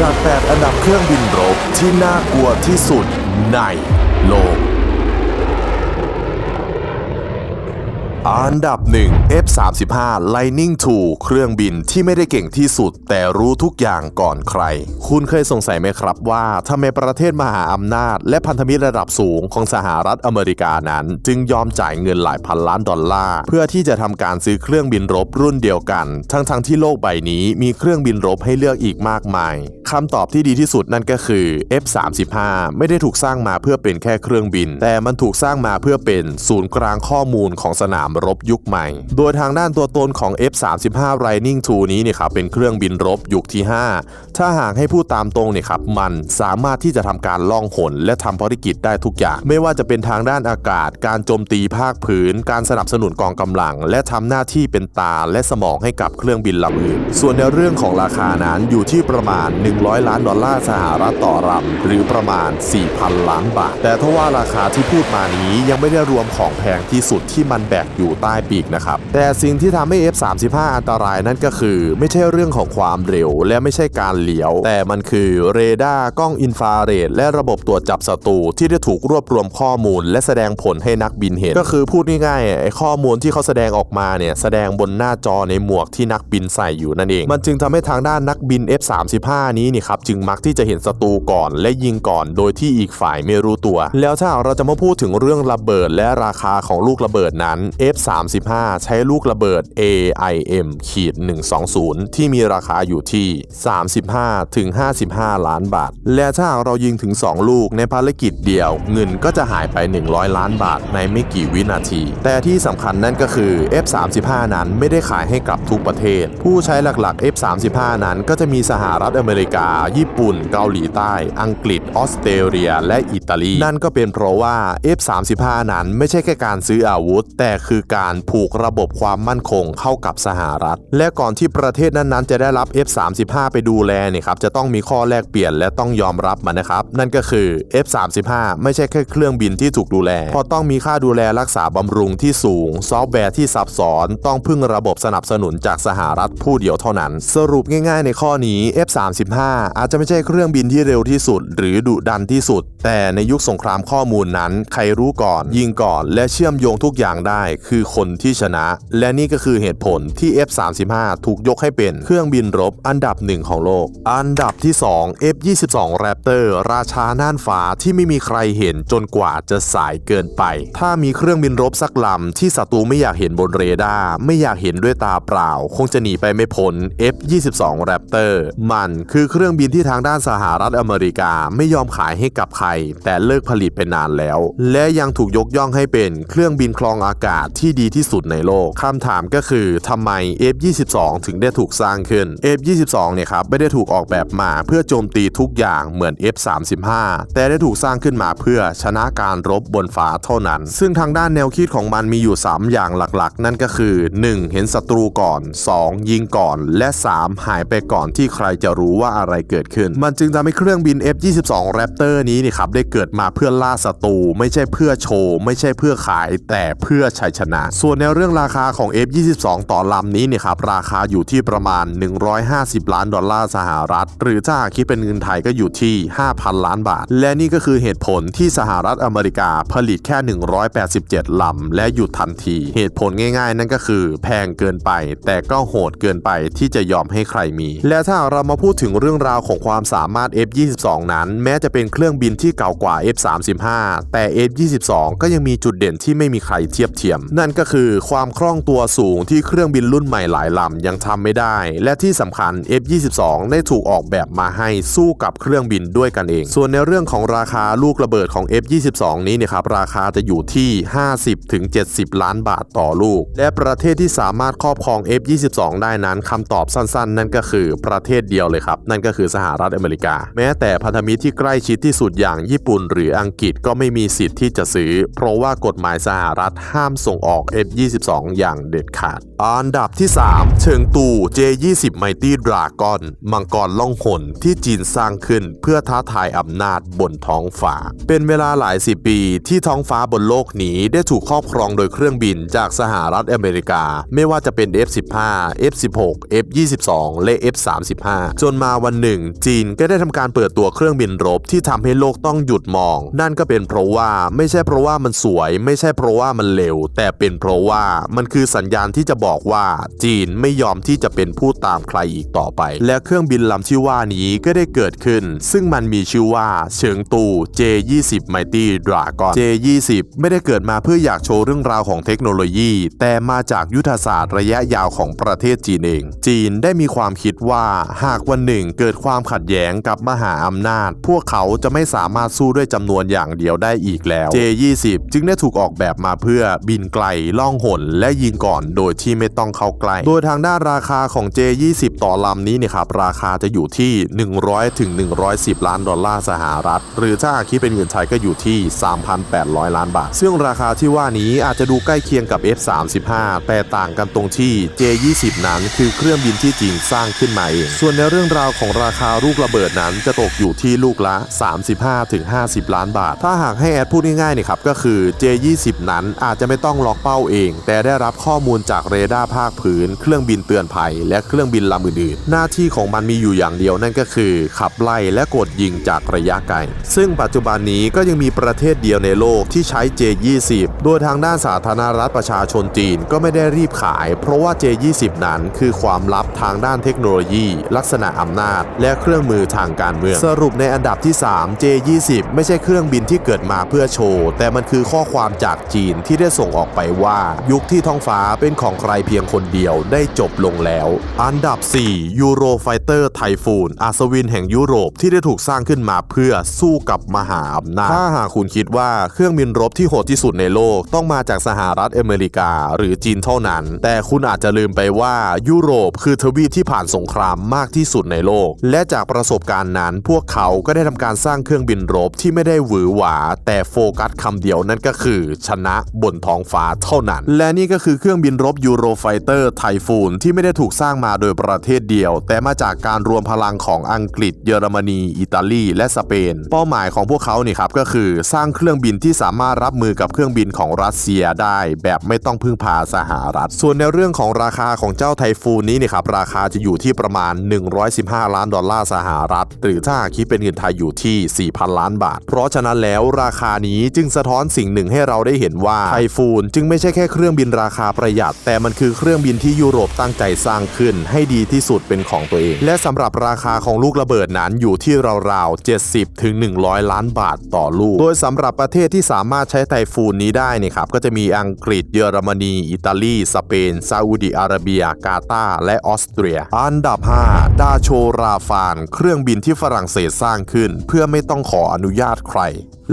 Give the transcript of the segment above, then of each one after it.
จาก 8 อันดับเครื่องบินรบที่น่ากลัวที่สุดในโลก อันดับ 1 F35 Lightning II เครื่องบินที่ไม่ได้เก่งที่สุด แต่รู้ทุกอย่างก่อนใคร คุณเคยสงสัยไหมครับว่าทำไมประเทศมหาอำนาจ และพันธมิตรระดับสูงของสหรัฐอเมริกานั้น จึงยอมจ่ายเงินหลายพันล้านดอลลาร์ เพื่อที่จะทำการซื้อเครื่องบินรบรุ่นเดียวกัน ทั้งๆทที่โลกใบนี้มีเครื่องบินรบให้เลือกอีกมากมายคำตอบที่ดีที่สุดนั่นก็คือ F35 ไม่ได้ถูกสร้างมาเพื่อเป็นแค่เครื่องบิน แต่มันถูกสร้างมาเพื่อเป็นศูนย์กลางข้อมูลของสนามรบยุคใหม่ โดยทางด้านตัวตนของ F35 Lightning II นี้เนี่ยครับเป็นเครื่องบินรบยุคที่ 5 ถ้าหากให้พูดตามตรงเนี่ยครับมันสามารถที่จะทำการล่องหนและทำภารกิจได้ทุกอย่าง ไม่ว่าจะเป็นทางด้านอากาศ การโจมตีภาคพื้น การสนับสนุนกองกำลัง และทำหน้าที่เป็นตาและสมองให้กับเครื่องบินลำอื่น ส่วนในเรื่องของราคานั้นอยู่ที่ประมาณ 100 ล้านดอลลาร์สหรัฐต่อลำหรือประมาณ 4,000 ล้านบาท แต่ถ้าว่าราคาที่พูดมานี้ยังไม่ได้รวมของแพงที่สุดที่มันแบกอยู่ใต้ปีกนะครับ แต่สิ่งที่ทำให้ F35 อันตรายนั่นก็คือ ไม่ใช่เรื่องของความเร็ว และไม่ใช่การเหลียว แต่มันคือเรดาร์กล้องอินฟราเรดและระบบตรวจจับศัตรูที่ได้ถูกรวบรวมข้อมูล และแสดงผลให้นักบินเห็น ก็คือพูดง่ายๆไอ้ข้อมูลที่เขาแสดงออกมาเนี่ยแสดงบนหน้าจอในหมวกที่นักบินใส่อยู่นั่นเอง มันจึงทำให้ทางด้านนักบิน F35 นี้นี่ครับจึงมักที่จะเห็นศัตรูก่อน และยิงก่อน โดยที่อีกฝ่ายไม่รู้ตัว แล้วถ้าเราจะมาพูดถึงเรื่องระเบิดและราคาของลูกระเบิดนั้น F35 ใช้ลูกระเบิด AIM ขีด120 ที่มีราคาอยู่ที่ 35ถึง55 ล้านบาท และถ้าเรายิงถึง 2 ลูกในภารกิจเดียว เงินก็จะหายไป 100 ล้านบาทในไม่กี่วินาที แต่ที่สำคัญนั่นก็คือ F35 นั้นไม่ได้ขายให้กับทุกประเทศ ผู้ใช้หลักๆ F35 นั้นก็จะมีสหรัฐอเมริกา ญี่ปุ่น เกาหลีใต้ อังกฤษ ออสเตรเลีย และอิตาลี นั่นก็เป็นเพราะว่า F35 นั้นไม่ใช่แค่การซื้ออาวุธ แต่คือการผูกระบบความมั่นคงเข้ากับสหรัฐ และก่อนที่ประเทศนั้นๆ จะได้รับ F35 ไปดูแลเนี่ยครับจะต้องมีข้อแลกเปลี่ยนและต้องยอมรับมันนะครับ นั่นก็คือ F35 ไม่ใช่แค่เครื่องบินที่ถูกดูแลเพราะต้องมีค่าดูแลรักษาบำรุงที่สูง ซอฟต์แวร์ที่ซับซ้อน ต้องพึ่งระบบสนับสนุนจากสหรัฐผู้เดียวเท่านั้น สรุปง่ายๆ ในข้อนี้ F35 อาจจะไม่ใช่เครื่องบินที่เร็วที่สุด หรือดุดันที่สุด แต่ในยุคสงครามข้อมูลนั้น ใครรู้ก่อน ยิงก่อน และเชื่อมโยงทุกอย่างได้คือคนที่ชนะ และนี่ก็คือเหตุผลที่ F35 ถูกยกให้เป็นเครื่องบินรบอันดับหนึ่งของโลก อันดับที่ 2 F22 Raptor ราชาน่านฟ้าที่ไม่มีใครเห็นจนกว่าจะสายเกินไป ถ้ามีเครื่องบินรบสักลำที่ศัตรูไม่อยากเห็นบนเรดาร์ไม่อยากเห็นด้วยตาเปล่า คงจะหนีไปไม่พ้น F22 Raptor มันคือเครื่องบินที่ทางด้านสหรัฐอเมริกาไม่ยอมขายให้กับใคร แต่เลิกผลิตไปนานแล้ว และยังถูกยกย่องให้เป็นเครื่องบินคลองอากาศที่ดีที่สุดในโลกคำถามก็คือทำไม F22 ถึงได้ถูกสร้างขึ้น F22 เนี่ยครับไม่ได้ถูกออกแบบมาเพื่อโจมตีทุกอย่างเหมือน F35 แต่ได้ถูกสร้างขึ้นมาเพื่อชนะการรบบนฟ้าเท่านั้น ซึ่งทางด้านแนวคิดของมันมีอยู่ 3 อย่างหลักๆ นั่นก็คือ 1. เห็นศัตรูก่อน 2. ยิงก่อน และ 3. หายไปก่อนที่ใครจะรู้ว่าอะไรเกิดขึ้น มันจึงทำให้เครื่องบิน F22 Raptor นี้นี่ครับได้เกิดมาเพื่อล่าศัตรูไม่ใช่เพื่อโชว์ ไม่ใช่เพื่อขาย แต่เพื่อชัยชนะ ส่วนในเรื่องราคาของ F22 ต่อลำนี้เนี่ยครับราคาอยู่ที่ประมาณ 150 ล้านดอลลาร์สหรัฐ หรือถ้าคิดเป็นเงินไทยก็อยู่ที่ 5,000 ล้านบาท และนี่ก็คือเหตุผลที่สหรัฐอเมริกาผลิตแค่ 187 ลำ และหยุดทันที เหตุผลง่ายๆ นั่นก็คือ แพงเกินไป แต่ก็โหดเกินไปที่จะยอมให้ใครมี และถ้าเรามาพูดถึงเรื่องราวของความสามารถ F22 นั้น แม้จะเป็นเครื่องบินที่เก่ากว่า F35 แต่ F22 ก็ยังมีจุดเด่นที่ไม่มีใครเทียบเทียมนั่นก็คือความคล่องตัวสูงที่เครื่องบินรุ่นใหม่หลายลำยังทำไม่ได้ และที่สำคัญ F22 ได้ถูกออกแบบมาให้สู้กับเครื่องบินด้วยกันเอง ส่วนในเรื่องของราคาลูกระเบิดของ F22 นี้เนี่ยครับราคาจะอยู่ที่ 50-70 ล้านบาทต่อลูก และประเทศที่สามารถครอบครอง F22 ได้นั้นคำตอบสั้นๆ นั่นก็คือประเทศเดียวเลยครับ นั่นก็คือสหรัฐอเมริกา แม้แต่พันธมิตรที่ใกล้ชิดที่สุดอย่างญี่ปุ่น หรืออังกฤษก็ไม่มีสิทธิ์ที่จะซื้อ เพราะว่ากฎหมายสหรัฐห้ามส่งออก F22 อย่างเด็ดขาด อันดับที่ 3เฉิงตู J20 Mighty Dragon มังกรล่องหนที่จีนสร้างขึ้นเพื่อท้าทายอำนาจบนท้องฟ้า เป็นเวลาหลายสิบปีที่ท้องฟ้าบนโลกนี้ได้ถูกครอบครองโดยเครื่องบินจากสหรัฐอเมริกา ไม่ว่าจะเป็น F15 F16 F22 และ F35 จนมาวันหนึ่ง จีนก็ได้ทำการเปิดตัวเครื่องบินรบที่ทำให้โลกต้องหยุดมอง นั่นก็เป็นเพราะว่าไม่ใช่เพราะว่ามันสวย ไม่ใช่เพราะว่ามันเร็ว แต่เป็นเพราะว่ามันคือสัญญาณที่จะบอกอกว่าจีนไม่ยอมที่จะเป็นผู้ตามใครอีกต่อไป และเครื่องบินลำที่ว่านี้ก็ได้เกิดขึ้น ซึ่งมันมีชื่อว่าเฉิงตู J20 Mighty Dragon J20 ไม่ได้เกิดมาเพื่ออยากโชว์เรื่องราวของเทคโนโลยี แต่มาจากยุทธศาสตร์ระยะยาวของประเทศจีนเอง จีนได้มีความคิดว่าหากวันหนึ่งเกิดความขัดแย้งกับมหาอำนาจ พวกเขาจะไม่สามารถสู้ด้วยจำนวนอย่างเดียวได้อีกแล้ว J20 จึงได้ถูกออกแบบมาเพื่อบินไกลล่องหนและยิงก่อนโดยที่ไม่ต้องเข้าใกล้ โดยทางด้านราคาของ J20 ต่อลำนี้เนี่ยครับราคาจะอยู่ที่ 100ถึง110 ล้านดอลลาร์สหรัฐ หรือถ้าคิดเป็นเงินไทยก็อยู่ที่ 3,800 ล้านบาท ซึ่งราคาที่ว่านี้อาจจะดูใกล้เคียงกับ F35 แต่ต่างกันตรงที่ J20 นั้นคือเครื่องบินที่จีนสร้างขึ้นมาเอง ส่วนในเรื่องราวของราคาลูกระเบิดนั้นจะตกอยู่ที่ลูกละ 35ถึง50 ล้านบาท ถ้าหากให้แอดพูดง่ายๆนี่ครับก็คือ J20 นั้นอาจจะไม่ต้องล็อกเป้าเอง แต่ได้รับข้อมูลจากเรดาร์ภาคพื้น เครื่องบินเตือนภัย และเครื่องบินลำอื่นๆ หน้าที่ของมันมีอยู่อย่างเดียวนั่นก็คือ ขับไล่และกดยิงจากระยะไกล ซึ่งปัจจุบันนี้ก็ยังมีประเทศเดียวในโลกที่ใช้ J20 โดยทางด้านสาธารณรัฐประชาชนจีนก็ไม่ได้รีบขาย เพราะว่า J20 นั้นคือความลับทางด้านเทคโนโลยี ลักษณะอำนาจ และเครื่องมือทางการเมือง สรุปในอันดับที่ 3 J20 ไม่ใช่เครื่องบินที่เกิดมาเพื่อโชว์ แต่มันคือข้อความจากจีนที่ได้ส่งออกไปว่า ยุคที่ท้องฟ้าเป็นของใครเพียงคนเดียวได้จบลงแล้ว อันดับ 4 ยูโรไฟเตอร์ไทฟูนอาสวินแห่งยุโรปที่ได้ถูกสร้างขึ้นมาเพื่อสู้กับมหาอำนาจถ้าหากคุณคิดว่าเครื่องบินรบที่โหดที่สุดในโลกต้องมาจากสหรัฐอเมริกาหรือจีนเท่านั้น แต่คุณอาจจะลืมไปว่ายุโรปคือทวีปที่ผ่านสงครามมากที่สุดในโลก และจากประสบการณ์นั้น พวกเขาก็ได้ทำการสร้างเครื่องบินรบที่ไม่ได้หวือหวา แต่โฟกัสคำเดียวนั่นก็คือ ชนะบนท้องฟ้าเท่านั้น และนี่ก็คือเครื่องบินรบยูโรไฟเตอร์ไทฟูนที่ไม่ได้ถูกสร้างมาโดยประเทศเดียว แต่มาจากการรวมพลังของอังกฤษ เยอรมนี อิตาลี และสเปน เป้าหมายของพวกเขานี่ครับก็คือสร้างเครื่องบินที่สามารถรับมือกับเครื่องบินของรัสเซียได้ แบบไม่ต้องพึ่งพาสหรัฐ ส่วนในเรื่องของราคาของเจ้าไทฟูนนี้นี่ครับราคาจะอยู่ที่ประมาณ 115 ล้านดอลลาร์สหรัฐ หรือถ้าคิดเป็นเงินไทยอยู่ที่ 4,000 ล้านบาท เพราะฉะนั้นแล้วราคานี้จึงสะท้อนสิ่งหนึ่งให้เราได้เห็นว่าไทฟูนจึงไม่ใช่แค่เครื่องบินราคาประหยัดแต่มันมันคือเครื่องบินที่ยุโรปตั้งใจสร้างขึ้น ให้ดีที่สุดเป็นของตัวเอง และสำหรับราคาของลูกระเบิดนั้นอยู่ที่ราวๆ 70 ถึง 100 ล้านบาทต่อลูก โดยสำหรับประเทศที่สามารถใช้ไทฟูนนี้ได้นี่ครับก็จะมีอังกฤษเยอรมนี อิตาลี สเปนซาอุดิอาระเบีย กาตาร์และออสเตรีย อันดับ 5 ดาโชราฟาน เครื่องบินที่ฝรั่งเศสสร้างขึ้น เพื่อไม่ต้องขออนุญาตใคร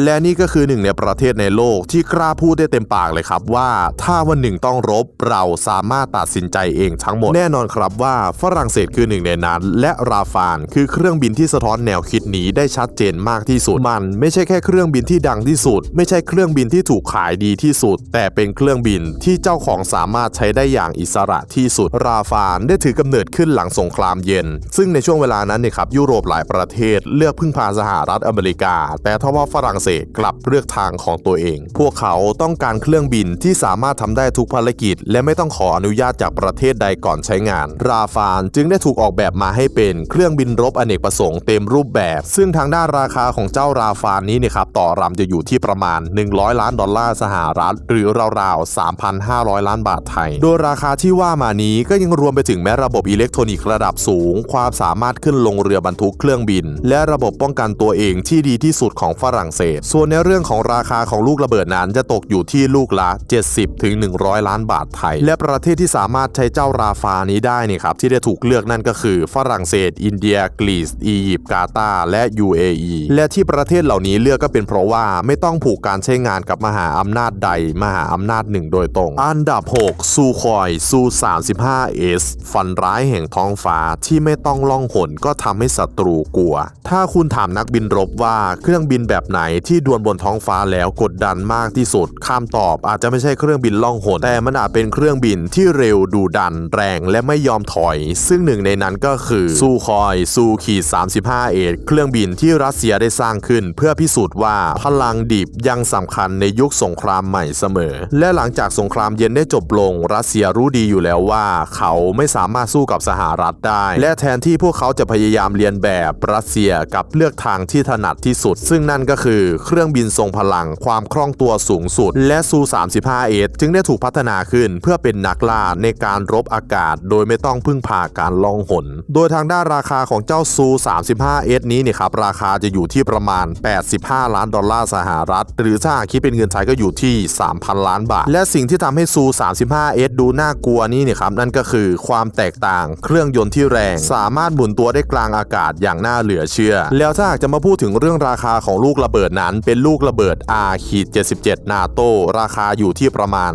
และนี่ก็คือหนึ่งในประเทศในโลกที่กล้าพูดได้เต็มปากเลยครับว่า ถ้าวันหนึ่งต้องรบเราสามารถตัดสินใจเองทั้งหมด แน่นอนครับว่าฝรั่งเศสคือหนึ่งในนั้น และราฟานคือเครื่องบินที่สะท้อนแนวคิดนี้ได้ชัดเจนมากที่สุด มันไม่ใช่แค่เครื่องบินที่ดังที่สุด ไม่ใช่เครื่องบินที่ถูกขายดีที่สุด แต่เป็นเครื่องบินที่เจ้าของสามารถใช้ได้อย่างอิสระที่สุด ราฟานได้ถือกำเนิดขึ้นหลังสงครามเย็น ซึ่งในช่วงเวลานั้นเนี่ยครับยุโรปหลายประเทศเลือกพึ่งพาสหรัฐอเมริกา แต่ทว่าฝรั่งเศสกลับเลือกทางของตัวเอง พวกเขาต้องการเครื่องบินที่สามารถทำได้ทุกภารกิจ และไม่ต้องขออนุญาตจากประเทศใดก่อนใช้งาน ราฟานจึงได้ถูกออกแบบมาให้เป็นเครื่องบินรบอเนกประสงค์เต็มรูปแบบ ซึ่งทางด้านราคาของเจ้าราฟานนี้เนี่ยครับต่อรำจะอยู่ที่ประมาณ 100 ล้านดอลลาร์สหรัฐ หรือราวๆ 3,500 ล้านบาทไทย โดยราคาที่ว่ามานี้ก็ยังรวมไปถึงแม้ระบบอิเล็กทรอนิกส์ระดับสูง ความสามารถขึ้นลงเรือบรรทุกเครื่องบิน และระบบป้องกันตัวเองที่ดีที่สุดของฝรั่งเศสส่วนในเรื่องของราคาของลูกระเบิดนั้นจะตกอยู่ที่ลูกละ 70ถึง100 ล้านบาทไทย และประเทศที่สามารถใช้เจ้าราฟานี้ได้นี่ครับที่ได้ถูกเลือกนั่นก็คือ ฝรั่งเศส อินเดีย กรีซอียิปต์กาตาร์และ UAE และที่ประเทศเหล่านี้เลือกก็เป็นเพราะว่าไม่ต้องผูกการใช้งานกับมหาอำนาจใด มหาอำนาจหนึ่งโดยตรง อันดับ 6 ซูคอยซู 35S ฟันร้ายแห่งท้องฟ้าที่ไม่ต้องล่องหนก็ทำให้ศัตรูกลัว ถ้าคุณถามนักบินรบว่าเครื่องบินแบบไหนที่ดวลบนท้องฟ้าแล้วกดดันมากที่สุดคำตอบอาจจะไม่ใช่เครื่องบินล่องหนแต่มันอาจเป็นเครื่องบินที่เร็วดูดันแรงและไม่ยอมถอย ซึ่งหนึ่งในนั้นก็คือซูคอยซูขีด35เอเครื่องบินที่รัสเซียได้สร้างขึ้น เพื่อพิสูจน์ว่าพลังดิบยังสำคัญในยุคสงครามใหม่เสมอ และหลังจากสงครามเย็นได้จบลง รัสเซียรู้ดีอยู่แล้วว่า เขาไม่สามารถสู้กับสหรัฐได้ และแทนที่พวกเขาจะพยายามเรียนแบบรัสเซียกับเลือกทางที่ถนัดที่สุด ซึ่งนั่นก็คือเครื่องบินทรงพลังความคล่องตัวสูงสุด และซู 35เอจึงได้ถูกพัฒนาขึ้นเพื่อเป็นนักล่าในการรบอากาศ โดยไม่ต้องพึ่งพาการล่องหน โดยทางด้านราคาของเจ้าซู 35เอนี้เนี่ยครับราคาจะอยู่ที่ประมาณ 85 ล้านดอลลาร์สหรัฐ หรือถ้าคิดเป็นเงินไทยก็อยู่ที่ 3,000 ล้านบาท และสิ่งที่ทำให้ซู 35เอดูน่ากลัวนี่เนี่ยครับนั่นก็คือความแตกต่างเครื่องยนต์ที่แรง สามารถหมุนตัวได้กลางอากาศอย่างน่าเหลือเชื่อ แล้วถ้าหากจะมาพูดถึงเรื่องราคาของลูกระเบิดนั้นเป็นลูกระเบิด R-77 นาโตราคาอยู่ที่ประมาณ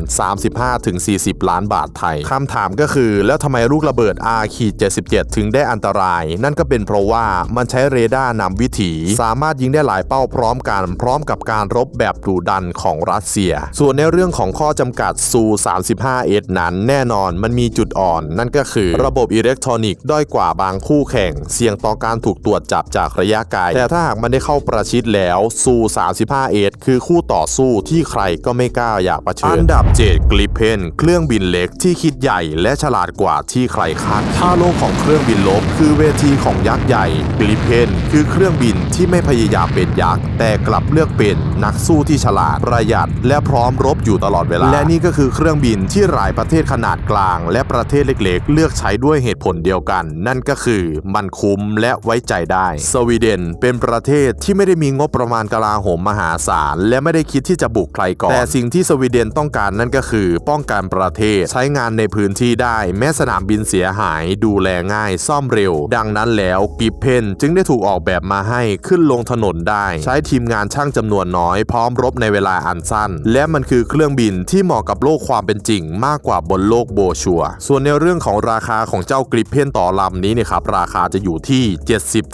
35-40 ล้านบาทไทยคำถามก็คือ แล้วทำไมลูกระเบิด R-77 ถึงได้อันตราย นั่นก็เป็นเพราะว่ามันใช้เรดาร์นำวิถี สามารถยิงได้หลายเป้าพร้อมกัน พร้อมกับการรบแบบดุดันของรัสเซีย ส่วนในเรื่องของข้อจำกัดซู35 s นั้นแน่นอนมันมีจุดอ่อน นั่นก็คือระบบอิเล็กทรอนิกส์ด้อยกว่าบางคู่แข่ง เสี่ยงต่อการถูกตรวจจับจากระยะไกล แต่ถ้าหากมันได้เข้าประชิดแล้วซู35 s คือคู่ต่อสู้ที่ใครก็ไม่กล้าอยากประชิดอันดับ 7 กลิเพนเครื่องบินเล็กที่คิดใหญ่และฉลาดกว่าที่ใครคาดถ้าโลกของเครื่องบินลบ คือเวทีของยักษ์ใหญ่ กลิเพนคือเครื่องบินที่ไม่พยายามเป็นยักษ์แต่กลับเลือกเป็นนักสู้ที่ฉลาดประหยัด และพร้อมรบอยู่ตลอดเวลา และนี่ก็คือเครื่องบินที่หลายประเทศขนาดกลาง และประเทศเล็กๆ เลือกใช้ด้วยเหตุผลเดียวกัน นั่นก็คือมันคุ้มและไว้ใจได้ สวีเดนเป็นประเทศที่ไม่ได้มีงบประมาณกลาโหมมหาศาล และไม่ได้คิดที่จะบุกใครก่อน แต่สิ่งที่สวีเดนต้องการนั่นก็คือ ป้องกันประเทศใช้งานในพื้นที่ได้ แม้สนามบินเสียหายดูแลง่ายซ่อมเร็ว ดังนั้นแล้วกิบเพนจึงได้ถูกออกแบบมาให้ขึ้นลงถนนได้ ใช้ทีมงานช่างจำนวนน้อย พร้อมรบในเวลาอันสั้น และมันคือเครื่องบินที่เหมาะกับโลกความเป็นจริง มากกว่าบนโลกโบชัว ส่วนในเรื่องของราคาของเจ้ากริปเพนต่อลำนี้เนี่ยครับราคาจะอยู่ที่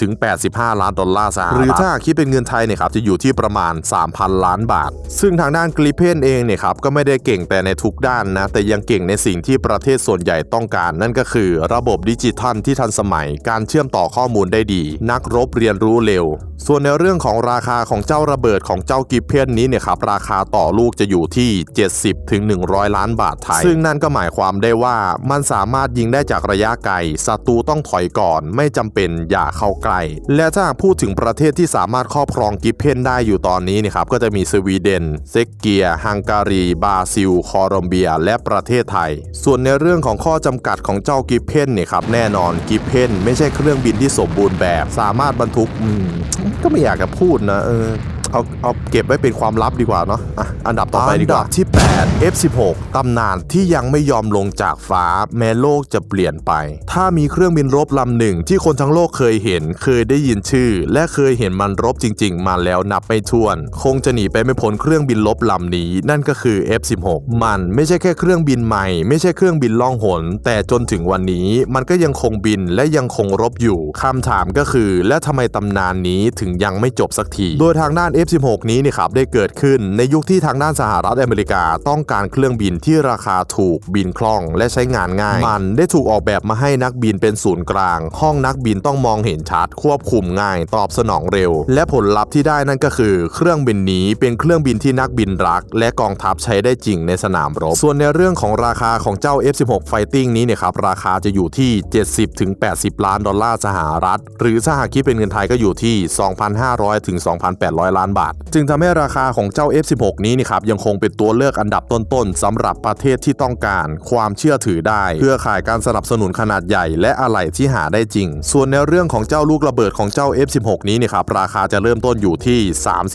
70-85 ล้านดอลลาร์สหรัฐหรือถ้าคิดเป็นเงินไทยเนี่ยครับจะอยูู่่ที่ประมาณ 3,000 ล้านบาท ซึ่งทางด้านกริเพนเองเนี่ยครับก็ไม่ได้เก่งแต่ในทุกด้านนะ แต่ยังเก่งในสิ่งที่ประเทศส่วนใหญ่ต้องการ นั่นก็คือระบบดิจิทัลที่ทันสมัย การเชื่อมต่อข้อมูลได้ดี นักรบเรียนรู้เร็ว ส่วนในเรื่องของราคาของเจ้าระเบิดของเจ้ากิเพนนี้เนี่ยครับราคาต่อลูกจะอยู่ที่ 70ถึง100 ล้านบาทไทย ซึ่งนั่นก็หมายความได้ว่ามันสามารถยิงได้จากระยะไกลศัตรูต้องถอยก่อน ไม่จำเป็นอย่าเข้าใกล้และถ้าพูดถึงประเทศที่สามารถครอบครองกิเพนได้อยู่ตอนนี้นี่ครับก็จะมีสวีเดน เซกเกีย ฮังการี บราซิลโคลอมเบีย และประเทศไทย ส่วนในเรื่องของข้อจำกัดของเจ้ากิฟเพนเนี่ยครับแน่นอนกิฟเพนไม่ใช่เครื่องบินที่สมบูรณ์แบบ สามารถบรรทุกก็ไม่อยากจะพูดนะเออ เอาเอาเก็บไว้เป็นความลับดีกว่าเนาะอะอันดับต่อไปดีกว่าอันดับที่ 8 F16 ตำนานที่ยังไม่ยอมลงจากฟ้าแม้โลกจะเปลี่ยนไป ถ้ามีเครื่องบินรบลำหนึ่งที่คนทั้งโลกเคยเห็น เคยได้ยินชื่อ และเคยเห็นมันรบจริง ๆ มาแล้วนับไม่ถ้วน คงจะหนีไปไม่พ้นเครื่องบินรบลำนี้ นั่นก็คือ F16 มันไม่ใช่แค่เครื่องบินใหม่ ไม่ใช่เครื่องบินล่องหน แต่จนถึงวันนี้มันก็ยังคงบินและยังคงรบอยู่คำถามก็คือ และทำไมตำนานนี้ถึงยังไม่จบสักที โดยทางด้าน F16 นี้เนี่ยครับได้เกิดขึ้นในยุคที่ทางด้านสหรัฐอเมริกาต้องการเครื่องบินที่ราคาถูกบินคล่อง และใช้งานง่าย มันได้ถูกออกแบบมาให้นักบินเป็นศูนย์กลาง ห้องนักบินต้องมองเห็นชัด ควบคุมง่าย ตอบสนองเร็ว และผลลัพธ์ที่ได้นั่นก็คือ เครื่องบินนี้เป็นเครื่องบินที่นักบินรัก และกองทัพใช้ได้จริงในสนามรบ ส่วนในเรื่องของราคาของเจ้า F16 Fighting นี้เนี่ยครับราคาจะอยู่ที่ 70-80 ล้านดอลลาร์สหรัฐ หรือถ้าหากคิดเป็นเงินไทยก็อยู่ที่ 2,500ถึง2,800 ล้านบาท จึงทำให้ราคาของเจ้า F16 นี้นี่ครับยังคงเป็นตัวเลือกอันดับต้นๆสำหรับประเทศที่ต้องการความเชื่อถือได้ เพื่อขายการสนับสนุนขนาดใหญ่ และอะไหล่ที่หาได้จริง ส่วนในเรื่องของเจ้าลูกระเบิดของเจ้า F16 นี้นี่ครับราคาจะเริ่มต้นอยู่ที่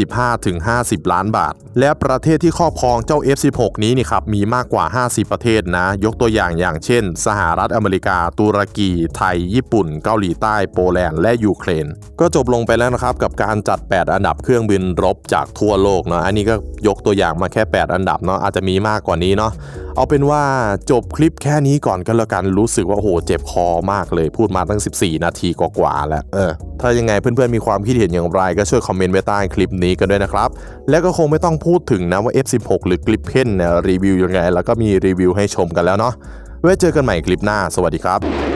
35-50 ล้านบาท และประเทศที่ครอบครองเจ้า F16 นี้นี่ครับมีมากกว่า 50 ประเทศนะ ยกตัวอย่างอย่างเช่น สหรัฐอเมริกา ตุรกี ไทย ญี่ปุ่น เกาหลีใต้ โปแลนด์ และยูเครน ก็จบลงไปแล้วนะครับกับการจัด 8 อันดับเครื่องบินนรบจากทั่วโลกเนาะอันนี้ก็ยกตัวอย่างมาแค่ 8 อันดับเนาะอาจจะมีมากกว่านี้เนาะเอาเป็นว่าจบคลิปแค่นี้ก่อนกันแล้วกันรู้สึกว่าโอ้โหเจ็บคอมากเลยพูดมาตั้ง 14 นาทีกว่าๆแล้วเออถ้ายังไงเพื่อนๆมีความคิดเห็นอย่างไรก็ช่วยคอมเมนต์ไว้ใต้คลิปนี้กันด้วยนะครับ และก็คงไม่ต้องพูดถึงนะว่า F16 หรือกลิปเพนเนี่ยรีวิวยังไง แล้วก็มีรีวิวให้ชมกันแล้วเนาะไว้เจอกันใหม่คลิปหน้า สวัสดีครับ